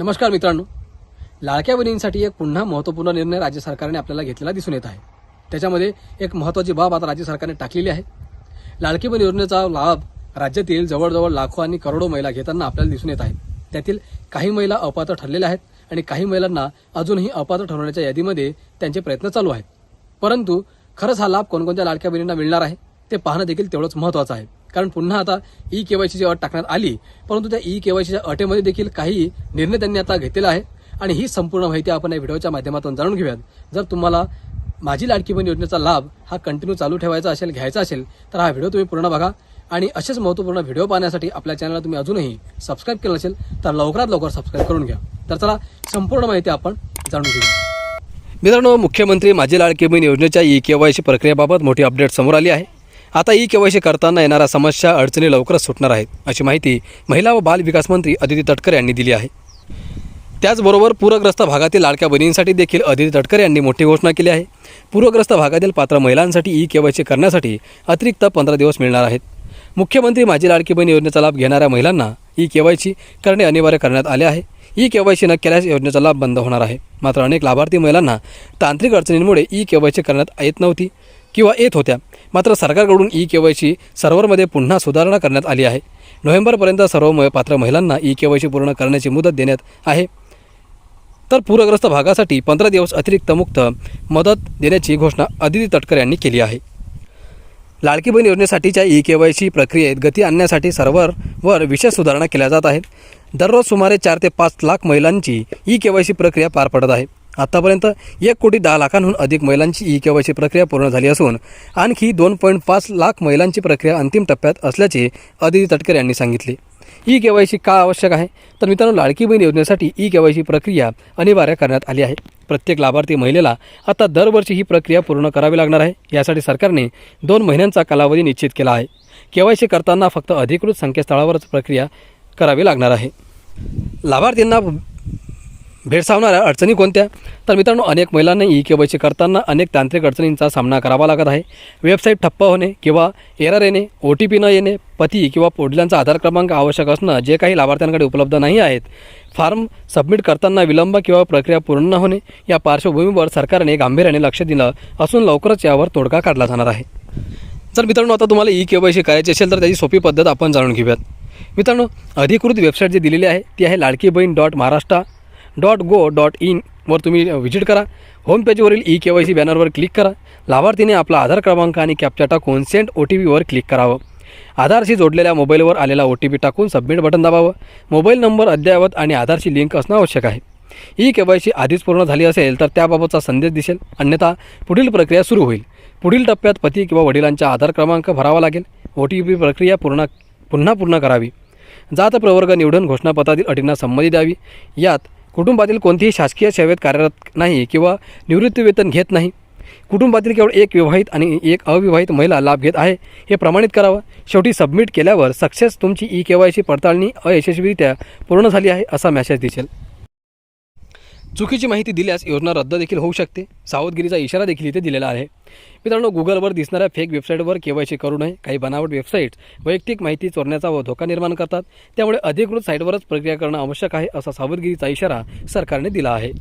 नमस्कार मित्रांनो. लाडक्या बहिणींसाठी एक पुन्हा महत्त्वपूर्ण निर्णय राज्य सरकारने आपल्याला घेतलेला दिसून येत आहे. त्याच्यामध्ये एक महत्त्वाची बाब आता राज्य सरकारने टाकलेली आहे. लाडकी बहीण योजनेचा लाभ राज्यातील जवळजवळ लाखो आणि करोडो महिला घेताना आपल्याला दिसून येत आहे. त्यातील काही महिला अपात्र ठरलेल्या आहेत आणि काही महिलांना अजूनही अपात्र ठरवण्याच्या यादीमध्ये त्यांचे प्रयत्न चालू आहेत. परंतु खरंच हा लाभ कोणकोणत्या लाडक्या बहिणींना मिळणार आहे ते पाहणं देखील तेवढंच महत्त्वाचं आहे. कारण पुन्हा आता ई केवायसीची अट टाकण्यात आली परंतु त्या ई केवायसीच्या अटेमध्ये देखील काही निर्णय त्यांनी आता घेतलेला आहे. आणि ही संपूर्ण माहिती आपण या व्हिडिओच्या माध्यमातून जाणून घेऊयात. जर तुम्हाला माझी लाडकी बहीण योजनेचा लाभ हा कंटिन्यू चालू ठेवायचा असेल घ्यायचा असेल तर हा व्हिडिओ तुम्ही पूर्ण बघा. आणि असेच महत्त्वपूर्ण व्हिडिओ पाहण्यासाठी आपल्या चॅनलला तुम्ही अजूनही सबस्क्राईब केलं नसेल तर लवकरात लवकर सबस्क्राईब करून घ्या. तर चला संपूर्ण माहिती आपण जाणून घेऊया. मित्रांनो मुख्यमंत्री माझी लाडकी बहीण योजनेच्या ई के वायसी प्रक्रियेबाबत मोठी अपडेट समोर आली आहे. आता ई केवायसी करताना येणाऱ्या समस्या अडचणी लवकरच सुटणार आहेत अशी माहिती महिला व बाल विकास मंत्री अदिती तटकर यांनी दिली आहे. त्याचबरोबर पूरग्रस्त भागातील लाडक्या बहिणींसाठी देखील अदिती तटकर यांनी मोठी घोषणा केली आहे. पूरग्रस्त भागातील पात्र महिलांसाठी ई केवायसी करण्यासाठी अतिरिक्त पंधरा दिवस मिळणार आहेत. मुख्यमंत्री माझी लाडकी बहीण योजनेचा लाभ घेणाऱ्या महिलांना ई केवायसी करणे अनिवार्य करण्यात आले आहे. ई केवायसी न केल्यास योजनेचा लाभ बंद होणार आहे. मात्र अनेक लाभार्थी महिलांना तांत्रिक अडचणींमुळे ई केवायसी करण्यात येत नव्हती. किंवा येत होत्या. मात्र सरकारकडून ई के वाय सी सर्व्हरमध्ये पुन्हा सुधारणा करण्यात आली आहे. नोव्हेंबरपर्यंत सर्व पात्र महिलांना ई के वाय सी पूर्ण करण्याची मुदत देण्यात आहे. तर पूरग्रस्त भागासाठी पंधरा दिवस अतिरिक्त मुक्त मदत देण्याची घोषणा अदिती तटकर यांनी केली आहे. लाडकी बहीण योजनेसाठीच्या ई के वाय सी प्रक्रियेत गती आणण्यासाठी सर्व्हरवर विशेष सुधारणा केल्या जात आहेत. दररोज सुमारे चार ते पाच लाख महिलांची ई के वाय सी प्रक्रिया पार पडत आहे. आतापर्यंत एक कोटी दहा लाखांहून अधिक महिलांची ई के वाय सी प्रक्रिया पूर्ण झाली असून आणखी दोन पॉईंट पाच लाख महिलांची प्रक्रिया अंतिम टप्प्यात असल्याचे अदिती तटकर यांनी सांगितले. ई के वाय सी का आवश्यक आहे? तर मित्रांनो लाडकी बहीण योजनेसाठी ई के वाय सी प्रक्रिया अनिवार्य करण्यात आली आहे. प्रत्येक लाभार्थी महिलेला आता दरवर्षी ही प्रक्रिया पूर्ण करावी लागणार आहे. यासाठी सरकारने दोन महिन्यांचा कालावधी निश्चित केला आहे. के वाय सी करताना फक्त अधिकृत संकेतस्थळावरच प्रक्रिया करावी लागणार आहे. लाभार्थींना भेडसावणाऱ्या अडचणी कोणत्या? तर मित्रांनो अनेक महिलांना ई के वाय सी करताना अनेक तांत्रिक अडचणींचा सामना करावा लागत आहे. वेबसाईट ठप्प होणे किंवा एरर येणे ओ टी पी न येणे पती किंवा वडिलांचा आधार क्रमांक आवश्यक असणं जे काही लाभार्थ्यांकडे उपलब्ध नाही आहेत. फॉर्म सबमिट करताना विलंब किंवा प्रक्रिया पूर्ण न होणे या पार्श्वभूमीवर सरकारने गांभीर्याने लक्ष दिलं असून लवकरच यावर तोडगा काढला जाणार आहे. जर मित्रांनो आता तुम्हाला ई के वाय सी करायची असेल तर त्याची सोपी पद्धत आपण जाणून घेऊयात. मित्रांनो अधिकृत वेबसाईट जी दिलेली आहे ती आहे Ladki Bahin dot Maharashtra dot gov dot इनवर तुम्ही व्हिजिट करा. होम पेजवरील ई के वाय सी बॅनरवर क्लिक करा. लाभार्थीने आपला आधार क्रमांक आणि कॅप्चा टाकून सेंड ओ टी पीवर क्लिक करावं. आधारशी जोडलेल्या मोबाईलवर आलेला ओ टी पी टाकून सबमिट बटन दाबावं. मोबाईल नंबर अद्ययावत आणि आधारशी लिंक असणं आवश्यक आहे. ई के वाय सी आधीच पूर्ण झाली असेल तर त्याबाबतचा संदेश दिसेल. अन्यथा पुढील प्रक्रिया सुरू होईल. पुढील टप्प्यात पती किंवा वडिलांचा आधार क्रमांक भरावा लागेल. ओ टी पी प्रक्रिया पूर्ण पुन्हा पूर्ण करावी. जात प्रवर्ग निवडून घोषणापत्रातील अटींना संमती द्यावी. यात कुटुंबातील कोणतीही शासकीय सेवेत कार्यरत नाही किंवा निवृत्तीवेतन घेत नाही. कुटुंबातील केवळ एक विवाहित आणि एक अविवाहित महिला लाभ घेत आहे हे प्रमाणित करावं. शेवटी सबमिट केल्यावर सक्सेस तुमची ई के वाय सी पडताळणी अयशस्वीरित्या पूर्ण झाली आहे असा मॅसेज दिसेल. चुकीची माहिती दिल्यास योजना रद्द देखील होऊ शकते. सावधगिरीचा इशारा देखील इथे दिलेला आहे. मित्रांनो गुगलवर दिसणाऱ्या फेक वेबसाईटवर केवायसी करू नये. काही बनावट वेबसाईट्स वैयक्तिक माहिती चोरण्याचा व धोका निर्माण करतात. त्यामुळे अधिकृत साईटवरच प्रक्रिया करणं आवश्यक आहे असा सावधगिरीचा इशारा सरकारने दिला आहे.